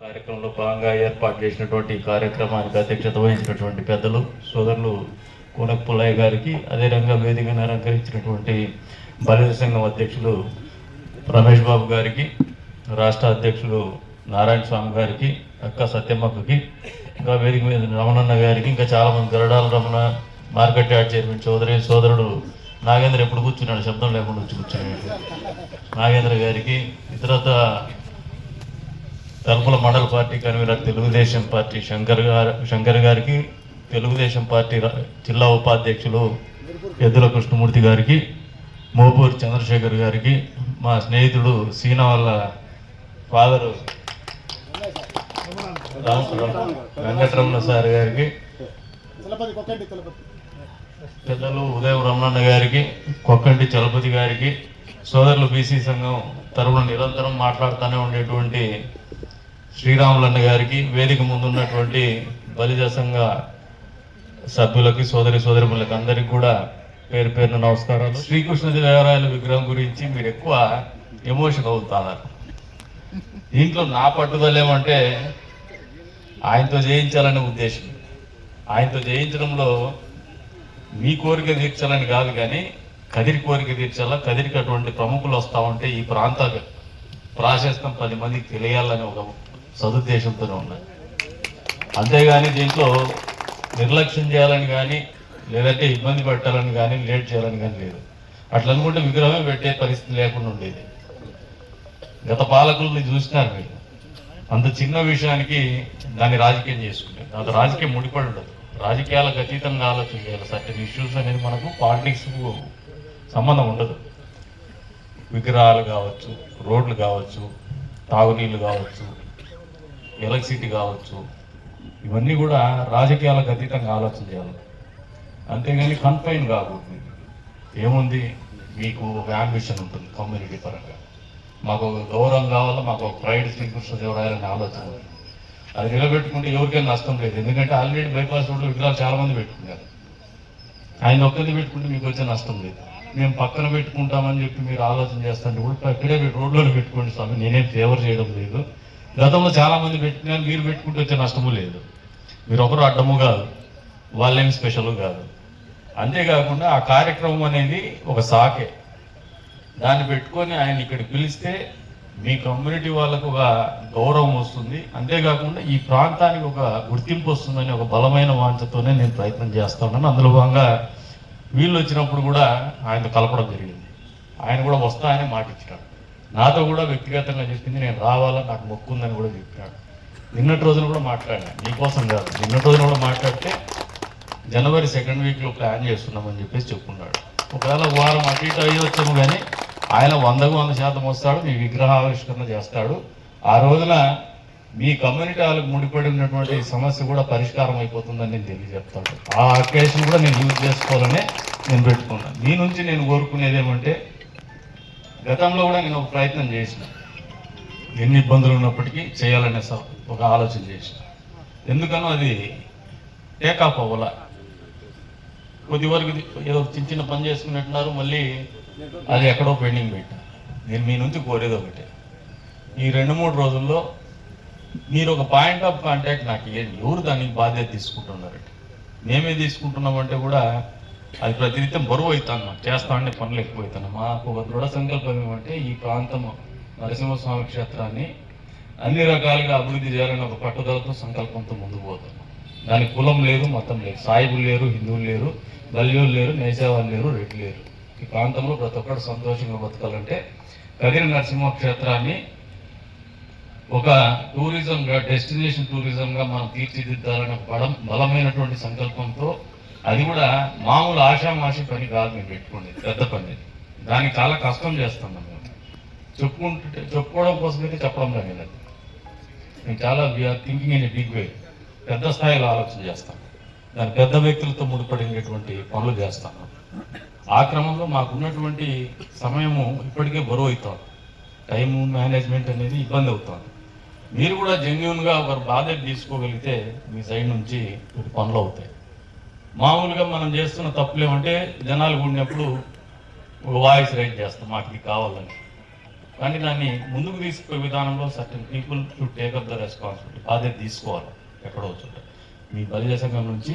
కార్యక్రమంలో భాగంగా ఏర్పాటు చేసినటువంటి కార్యక్రమానికి అధ్యక్షత వహించినటువంటి పెద్దలు సోదరులు కోనక్ పుల్లయ్య గారికి అదేవిధంగా వేదికను అలంకరించినటువంటి బలిత సంఘం అధ్యక్షులు రమేష్ బాబు గారికి రాష్ట్ర అధ్యక్షులు నారాయణ స్వామి గారికి అక్క సత్యమ్మకి ఇంకా వేదిక మీద రమణన్న గారికి ఇంకా చాలామంది Garadala Ramana market yard chairman Chowdary సోదరుడు నాగేంద్ర ఎప్పుడు కూర్చున్నాడు? శబ్దం లేకుండా వచ్చి కూర్చున్నాడు. నాగేంద్ర గారికి ఇతరత తలుపుల మండల party convener Telugu Desam party Shankar గారు శంకర్ గారికి తెలుగుదేశం పార్టీ జిల్లా ఉపాధ్యక్షులు ఎద్దుల కృష్ణమూర్తి గారికి మోపూరి చంద్రశేఖర్ గారికి మా స్నేహితుడు సీనా వాళ్ళ ఫాదరు రామ్- రామ్- వెంకటరమణ సార్ గారికి పెద్దలు ఉదయం రమణన్న గారికి కొక్కంటి చలపతి గారికి సోదరులు బీసీ సంఘం తరపున నిరంతరం మాట్లాడుతూనే ఉండేటువంటి శ్రీరాములన్న గారికి వేదిక ముందున్నటువంటి బలిజ సంఘ సభ్యులకి సోదరి సోదరిములకి అందరికి కూడా పేరు పేరున నమస్కారాలు. శ్రీకృష్ణదేవరాయల విగ్రహం గురించి మీరు ఎక్కువ ఎమోషన్ అవుతున్నారు దీంట్లో నా పట్టుదల ఏమంటే ఆయనతో జయించాలనే ఉద్దేశం. ఆయనతో జయించడంలో మీ కోరిక తీర్చాలని కాదు కానీ కదిరి కోరిక తీర్చాలా? కదిరికి అటువంటి ప్రముఖులు వస్తా ఉంటే ఈ ప్రాంత ప్రాశస్తం పది మందికి తెలియాలని ఒక సదుద్దేశంతోనే ఉన్నాయి. అంతేగాని దీంట్లో నిర్లక్ష్యం చేయాలని కానీ లేదంటే ఇబ్బంది పెట్టాలని కానీ లేట్ చేయాలని కానీ లేదు. అట్లా అనుకుంటే విగ్రహమే పెట్టే పరిస్థితి లేకుండా ఉండేది. గత పాలకుల్ని చూసినారు మీరు. అంత చిన్న విషయానికి దాన్ని రాజకీయం చేసుకునేది అది రాజకీయం ముడిపడి ఉండదు. రాజకీయాలకు అతీతంగా ఆలోచన చేయాలి సర్టన్ ఇష్యూస్ అనేది మనకు పాలిటిక్స్కు సంబంధం ఉండదు. విగ్రహాలు కావచ్చు రోడ్లు కావచ్చు తాగునీళ్ళు కావచ్చు ఎలక్ట్రిసిటీ కావచ్చు ఇవన్నీ కూడా రాజకీయాలకు అతీతంగా ఆలోచన చేయాలి. అంతేగాని కన్ఫైన్ కాకూడదు ఏముంది? మీకు ఒక అంబిషన్ ఉంటుంది కమ్యూనిటీ పరంగా. మాకు ఒక గౌరవం కావాలా? మాకు ఒక ప్రైడ్ శ్రీకృష్ణదేవరాయలని ఆలోచన అది నిలబెట్టుకుంటే ఎవరికైనా నష్టం లేదు. ఎందుకంటే ఆల్రెడీ బైపాస్ రోడ్లు విగ్రహాలు చాలా మంది పెట్టుకున్నారు. ఆయన ఒక్కరిని పెట్టుకుంటే మీకు వచ్చే నష్టం లేదు. మేము పక్కన పెట్టుకుంటామని చెప్పి మీరు ఆలోచన చేస్తాను కూడా ఇక్కడే రోడ్లోనే పెట్టుకోండి స్వామి. నేనేం ఫేవర్ చేయడం లేదు. గతంలో చాలా మంది పెట్టినారు మీరు పెట్టుకుంటే వచ్చే నష్టము లేదు. మీరు ఒకరు అడ్డము కాదు వాళ్ళేం స్పెషల్ కాదు. అంతేకాకుండా ఆ కార్యక్రమం అనేది ఒక సాకే. దాన్ని పెట్టుకొని ఆయన ఇక్కడ పిలిస్తే మీ కమ్యూనిటీ వాళ్ళకు ఒక గౌరవం వస్తుంది. అంతేకాకుండా ఈ ప్రాంతానికి ఒక గుర్తింపు వస్తుందని ఒక బలమైన వాంఛతోనే నేను ప్రయత్నం చేస్తా ఉన్నాను అందులో భాగంగా వీళ్ళు వచ్చినప్పుడు కూడా ఆయన కలపడం జరిగింది. ఆయన కూడా వస్తా అని మాట ఇచ్చాడు నాతో కూడా వ్యక్తిగతంగా చెప్పింది నేను రావాలా నాకు మొక్కు ఉందని కూడా చెప్పాడు నిన్నటి రోజున కూడా మాట్లాడినా నీకోసం కాదు నిన్నటి రోజున కూడా మాట్లాడితే జనవరి సెకండ్ వీక్లో ప్లాన్ చేస్తున్నామని చెప్పేసి చెప్పుకున్నాడు. ఒకవేళ వారం అటు ఇటు అయ్యొచ్చాము కానీ ఆయన వందకు వంద శాతం వస్తాడు మీ విగ్రహ ఆవిష్కరణ చేస్తాడు. ఆ రోజున మీ కమ్యూనిటీ వాళ్ళకి ముడిపడి ఉన్నటువంటి సమస్య కూడా పరిష్కారం అయిపోతుందని నేను తెలియజెప్తాడు ఆ అకేషన్ కూడా నేను యూజ్ చేసుకోవాలనే నేను పెట్టుకున్నాను. మీ నుంచి నేను కోరుకునేది ఏమంటే గతంలో కూడా నేను ఒక ప్రయత్నం చేసిన. ఎన్ని ఇబ్బందులు ఉన్నప్పటికీ చేయాలనే స- ఒక ఆలోచన చేసిన. ఎందుకనో అది టేకాప్ అవ్వాల. కొద్ది వరకు ఇది ఏదో చిన్న చిన్న పని చేసుకున్నట్టున్నారు మళ్ళీ అది ఎక్కడో పెండింగ్ పెట్టాను నేను మీ నుంచి కోరేది ఒకటే. ఈ రెండు మూడు రోజుల్లో మీరు ఒక పాయింట్ ఆఫ్ కాంటాక్ట్ నాకు ఇవ్వండి ఎవరు దానికి బాధ్యత తీసుకుంటున్నారంటే? మేమే తీసుకుంటున్నామంటే కూడా అది ప్రతినిత్యం బరువు అవుతాను. మాకు చేస్తా ఉండే పనులు ఎక్కువ అవుతాను మాకు ఒక దృఢ సంకల్పం ఏమంటే ఈ ప్రాంతం నరసింహస్వామి క్షేత్రాన్ని అన్ని రకాలుగా అభివృద్ధి చేయాలని ఒక పట్టుదలతో సంకల్పంతో ముందుకు పోతాం. దానికి కులం లేదు మతం లేదు. సాయిబులు లేరు హిందువులు లేరు బల్యూలు లేరు నేసేవాళ్ళు లేరు రెడ్డి లేరు. ఈ ప్రాంతంలో ప్రతి ఒక్కరు సంతోషంగా బతకాలంటే కదిరి నరసింహ క్షేత్రాన్ని ఒక టూరిజంగా డెస్టినేషన్ టూరిజంగా మనం తీర్చిదిద్దాలని బలం బలమైనటువంటి సంకల్పంతో అది కూడా మామూలు ఆషామాషి పని కాదు మేము పెట్టుకోండి పెద్ద పని దానికి చాలా కష్టం చేస్తాం మేము చెప్పుకుంటే చెప్పుకోవడం కోసం అయితే చెప్పడం లేదు అది మేము చాలా we are thinking in big way పెద్ద స్థాయిలో ఆలోచన చేస్తాం. దాని పెద్ద వ్యక్తులతో ముడిపడినటువంటి పనులు చేస్తాను ఆ క్రమంలో మాకున్నటువంటి సమయము ఇప్పటికే బరువు అవుతాం టైం మేనేజ్మెంట్ అనేది ఇబ్బంది అవుతుంది. మీరు కూడా జెన్యున్గా ఒక బాధ్యత తీసుకోగలిగితే మీ సైడ్ నుంచి పనులు అవుతాయి. మామూలుగా మనం చేస్తున్న తప్పులు ఏమంటే జనాలు కూడినప్పుడు ఒక వాయిస్ రైజ్ చేస్తాం మాకు ఇది కావాలని. కానీ దాన్ని ముందుకు తీసుకునే విధానంలో certain people to take up the responsibility. బాధ్యత తీసుకోవాలి ఎక్కడో చోట. మీ బలిజ సంఘం నుంచి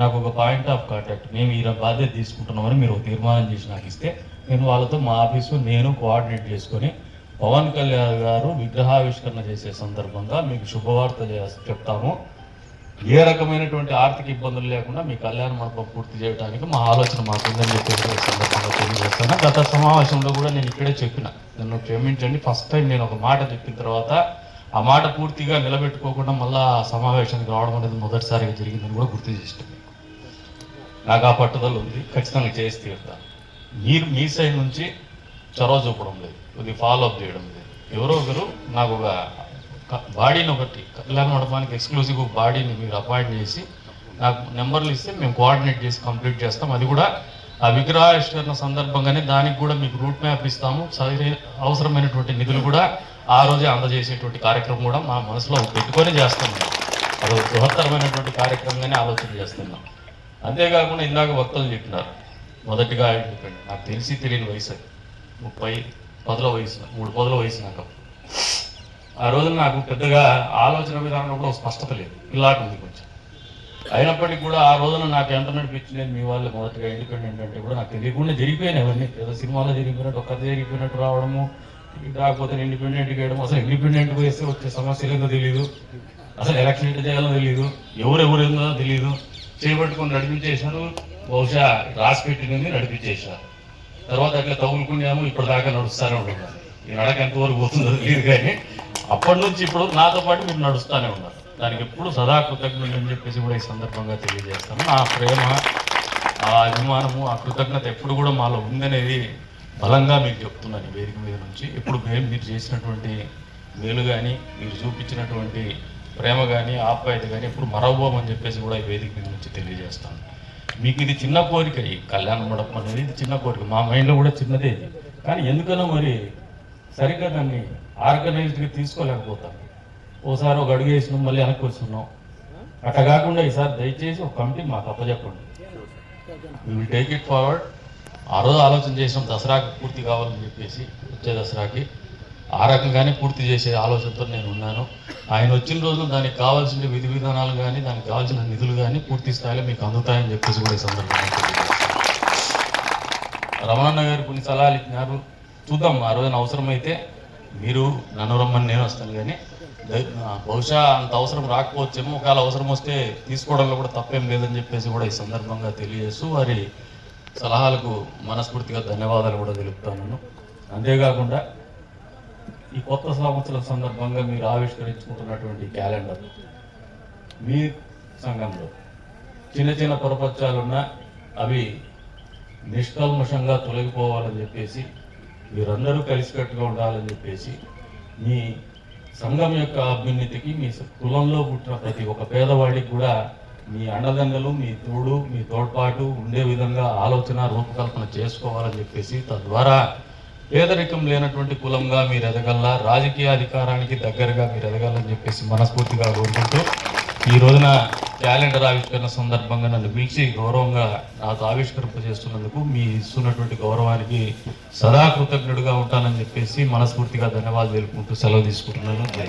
నాకు ఒక పాయింట్ ఆఫ్ కాంటాక్ట్. మేము ఈ బాధ్యత తీసుకుంటున్నామని మీరు ఒక తీర్మానం చేసి నాకు ఇస్తే నేను వాళ్ళతో మా ఆఫీసు నేను కోఆర్డినేట్ చేసుకొని పవన్ కళ్యాణ్ గారు విగ్రహావిష్కరణ చేసే సందర్భంగా మీకు శుభవార్త చెప్తాము. ఏ రకమైనటువంటి ఆర్థిక ఇబ్బందులు లేకుండా మీ కళ్యాణ మండపం పూర్తి చేయడానికి మా ఆలోచన మాకుందని చెప్పేసి సందర్భంగా తెలియజేస్తాను గత సమావేశంలో కూడా నేను ఇక్కడే చెప్పిన. నన్ను క్షమించండి. ఫస్ట్ టైం నేను ఒక మాట చెప్పిన తర్వాత ఆ మాట పూర్తిగా నిలబెట్టుకోకుండా మళ్ళా సమావేశానికి రావడం అనేది మొదటిసారిగా జరిగిందని కూడా గుర్తు చేస్తుంది నాకు ఆ పట్టుదల ఉంది. ఖచ్చితంగా చేసి తీరుతాను. మీరు మీ సైడ్ నుంచి చొరవ చూపడం లేదు. కొద్ది ఫాలో అప్ చేయడం లేదు. ఎవరో ఒకరు నాకు ఒక బాడీని ఒకటి కళ్యాణ మండపానికి ఎక్స్క్లూజివ్ బాడీని మీరు అపాయింట్ చేసి నాకు నెంబర్లు ఇస్తే మేము కోఆర్డినేట్ చేసి కంప్లీట్ చేస్తాం. అది కూడా ఆ విగ్రహావిష్కరణ సందర్భంగానే దానికి కూడా మీకు రూట్ మ్యాప్ ఇస్తాము. సరైన అవసరమైనటువంటి నిధులు కూడా ఆ రోజే అందజేసేటువంటి కార్యక్రమం కూడా మా మనసులో పెట్టుకొని చేస్తాం అది బృహత్తరమైనటువంటి కార్యక్రమంగానే ఆలోచన చేస్తున్నాం. అంతేకాకుండా ఇందాక భక్తులు చెప్పినారు. మొదటిగా ఆయన చెప్పండి. నాకు తెలిసి తెలియని వయసు ముప్పై పదుల వయసు మూడు పదుల వయసు నాకు ఆ రోజున నాకు పెద్దగా ఆలోచన విధానం కూడా స్పష్టత లేదు. ఇలాంటి ఉంది కొంచెం. అయినప్పటికీ కూడా ఆ రోజున నాకు ఎంత నడిపించింది మీ వాళ్ళు మొదటిగా ఇండిపెండెంట్ అంటే కూడా నాకు తెలియకుండా జరిగిపోయినాయి అవన్నీ. ఏదో సినిమాలో జరిగిపోయినట్టు ఒక్కరి జరిగిపోయినట్టు రావడము రాకపోతే ఇండిపెండెంట్ వేయడం అసలు ఇండిపెండెంట్ వేస్తే వచ్చే సమస్యలు ఏందో తెలియదు అసలు ఎలక్షన్ ఎట్లా చేయాలో తెలియదు ఎవరెవరు ఏందో తెలియదు చేపట్టుకొని నడిపించేశారు బహుశా రాసి పెట్టినది నడిపించేశారు తర్వాత అట్లా తగులుకున్నాము ఇప్పటిదాకా దాకా నడుస్తానే ఉంటున్నారు ఈ నడక ఎంతవరకు పోతుందో తెలియదు కానీ అప్పటి నుంచి ఇప్పుడు నాతో పాటు మీరు నడుస్తూనే ఉన్నారు. దానికి ఎప్పుడు సదా కృతజ్ఞులు అని చెప్పేసి కూడా ఈ సందర్భంగా తెలియజేస్తాను. ఆ ప్రేమ ఆ అభిమానము ఆ కృతజ్ఞత ఎప్పుడు కూడా మాలో ఉందనేది బలంగా మీకు చెప్తున్నాను ఈ వేదిక మీద నుంచి. ఇప్పుడు మేము మీరు చేసినటువంటి మేలు కానీ మీరు చూపించినటువంటి ప్రేమ కానీ ఆప్యాయత కానీ ఎప్పుడు మరవబోమని చెప్పేసి కూడా ఈ వేదిక మీద నుంచి తెలియజేస్తాను. మీకు ఇది చిన్న కోరిక ఈ కళ్యాణ మండపం అనేది ఇది చిన్న కోరిక. మా మైండ్లో కూడా చిన్నదే ఇది. కానీ ఎందుకనో మరి సరిగ్గా దాన్ని ఆర్గనైజ్డ్గా తీసుకోలేకపోతాం. ఓసారి ఒక అడుగు వేసినాం మళ్ళీ వెనక్కి వస్తున్నాం. అట్లా కాకుండా ఈసారి దయచేసి ఒక కమిటీ మాకు అప్పచెప్పండి. విల్ టేక్ ఇట్ ఫార్వర్డ్ ఆ రోజు ఆలోచన చేసినాం దసరాకి పూర్తి కావాలని చెప్పేసి వచ్చే దసరాకి. ఆ రకంగానే పూర్తి చేసే ఆలోచనతో నేను ఉన్నాను. ఆయన వచ్చిన రోజున దానికి కావాల్సిన విధి విధానాలు కానీ దానికి కావాల్సిన నిధులు కానీ పూర్తి స్థాయిలో మీకు అందుతాయని చెప్పేసి కూడా ఈ సందర్భంగా రమణన్న గారు కొన్ని సలహాలు ఇచ్చినారు. చూద్దాం ఆ రోజున అవసరమైతే మీరు నన్ను రమ్మని నేను వస్తాను. కానీ బహుశా అంత అవసరం రాకపోవచ్చేమో ఒకవేళ అవసరం వస్తే తీసుకోవడంలో కూడా తప్పేం లేదని చెప్పేసి కూడా ఈ సందర్భంగా తెలియజేస్తూ వారి సలహాలకు మనస్ఫూర్తిగా ధన్యవాదాలు కూడా తెలుపుతాను. అంతేకాకుండా ఈ కొత్త సంవత్సరం సందర్భంగా మీరు ఆవిష్కరించుకుంటున్నటువంటి క్యాలెండర్ మీ సంఘంలో చిన్న చిన్న పొరపచ్చాలున్నా అవి నిష్కల్మషంగా తొలగిపోవాలని చెప్పేసి మీరందరూ కలిసికట్టుగా ఉండాలని చెప్పేసి మీ సంఘం యొక్క అభ్యున్నతికి మీ కులంలో పుట్టిన ప్రతి ఒక్క పేదవాడికి కూడా మీ అండదండలు మీ తోడు మీ తోడ్పాటు ఉండే విధంగా ఆలోచన రూపకల్పన చేసుకోవాలని చెప్పేసి తద్వారా పేదరికం లేనటువంటి కులంగా మీరు ఎదగల్లా రాజకీయ అధికారానికి దగ్గరగా మీరు ఎదగాలని చెప్పేసి మనస్ఫూర్తిగా కోరుకుంటూ ఈ రోజున క్యాలెండర్ ఆవిష్కరణ సందర్భంగా నన్ను పిలిచి గౌరవంగా నాతో ఆవిష్కరింప చేస్తున్నందుకు మీ ఇస్తున్నటువంటి గౌరవానికి సదా కృతజ్ఞుడిగా ఉంటానని చెప్పేసి మనస్ఫూర్తిగా ధన్యవాదాలు తెలుపుకుంటూ సెలవు తీసుకుంటున్నాను. జై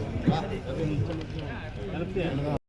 对点了吧